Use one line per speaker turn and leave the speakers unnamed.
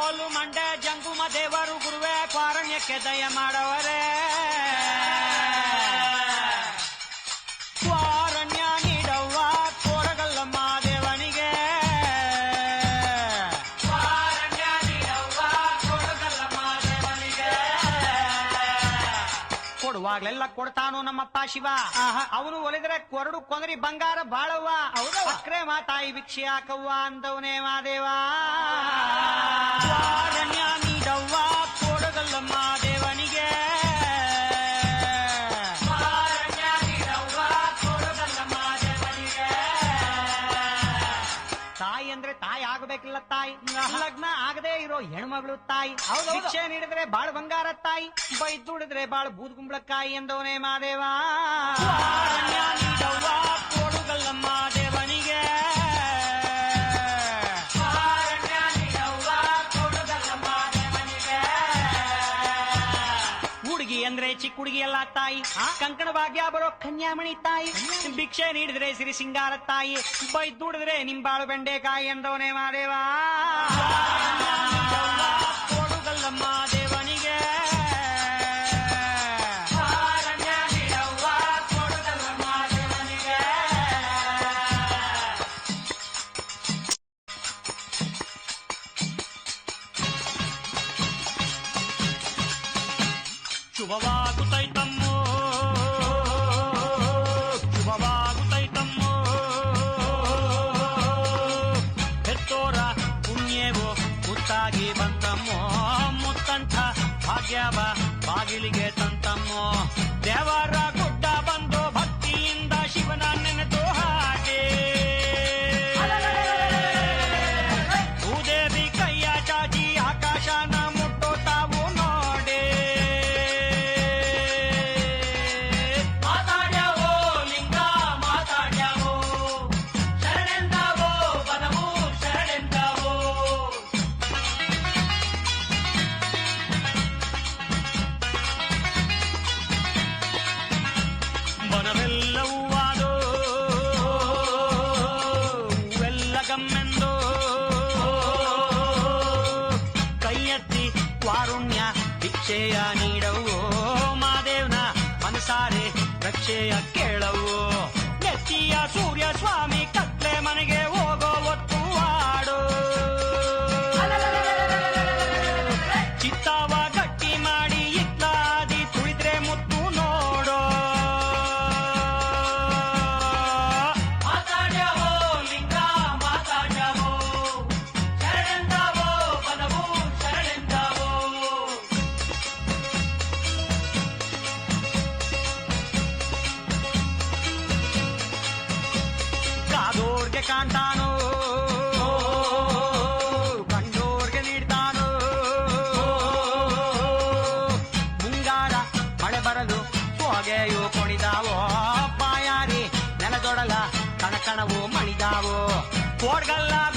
ಓಲು ಮಂಡ್ಯ ಜಂಗುಮ ದೇವರು ಗುರುವೇ ಪಾರಣ್ಯಕ್ಕೆ ದಯ ಮಾಡವರೇ ಕೊಡುವಾಗ್ಲೆಲ್ಲ ಕೊಡ್ತಾನು ನಮ್ಮಪ್ಪ ಶಿವ. ಅವನು ಒಲಿದ್ರೆ ಕೊರಡು ಕೊಂದರಿ ಬಂಗಾರ ಬಾಳವ್ವ. ಅಕ್ರೆ ಮಾತಾಯಿ ಭಿಕ್ಷೆ ಹಾಕವ್ವ ಅಂದವನೇ ಮಾದೇವ ತಾಯಿ ಅಂದ್ರೆ ತಾಯಿ ಆಗಬೇಕಿಲ್ಲ ತಾಯಿ. ಲಗ್ನ ಆಗದೆ ಇರೋ ಹೆಣ್ಮಗಳು ತಾಯಿ. ಶಿಕ್ಷೆ ನೀಡಿದ್ರೆ ಬಾಳ್ ಬಂಗಾರ ತಾಯಿ. ಬೈದುಡಿದ್ರೆ ಬಾಳ್ ಬೂದ್ ಕುಂಬಳಕಾಯಿ ಎಂದವನೇ ಮಾದೇವ ಹುಡುಗಿ ಅಂದ್ರೆ ಚಿಕ್ಕ ಹುಡುಗಿ ಎಲ್ಲ ತಾಯಿ ಕಂಕಣ ಭಾಗ್ಯ ಬರೋ ಕನ್ಯಾಮಣಿ ತಾಯಿ ಭಿಕ್ಷೆ ನೀಡಿದ್ರೆ ಸಿರಿ ಸಿಂಗಾರ ತಾಯಿ ಬೈದ್ ದುಡಿದ್ರೆ ನಿಂಬಾಳು ಬೆಂಡೆಕಾಯಿ ಎಂದವನೇ ಮಾದೇವ ಕೊಡುಗಲ್ಲಮ್ಮ ಶುಭವಾಗುತ್ತೈತಮ್ಮೋ ಶುಭವಾಗುತ್ತೈತಮ್ಮೋ ಹೆತ್ತೋರ ಪುಣ್ಯವೋ ಮುತ್ತಾಗಿ ಬಂತಮ್ಮೋ ಮುತ್ತಂಥ ಭಾಗ್ಯವ ಬಾಗಿಲಿಗೆ ತಂತಮ್ಮೋ ದೇವರ ಗುಡ್ಡ ರಕ್ಷೆಯ ಕೇಳವು ನೆತ್ತಿಯ ಸೂರ್ಯ ಸ್ವಾಮಿ ಕಾದೋರ್ಗೆ ಕಾಣ್ತಾನೋ ಕಂಡೋರ್ಗೆ ನೀಡ್ತಾನೋ ಮುಂಗಾರ ಮಳೆ ಬರಲು ಹೊಗೆಯು ಕೊಣಿದಾವೋ ಪಾಯಾರಿ ನೆಲದೊಡಲ ಕಣಕಣವು ಮಣಿದಾವೋ ಕೋಡ್ಗಲ್ಲ ಗುಡ್ಡ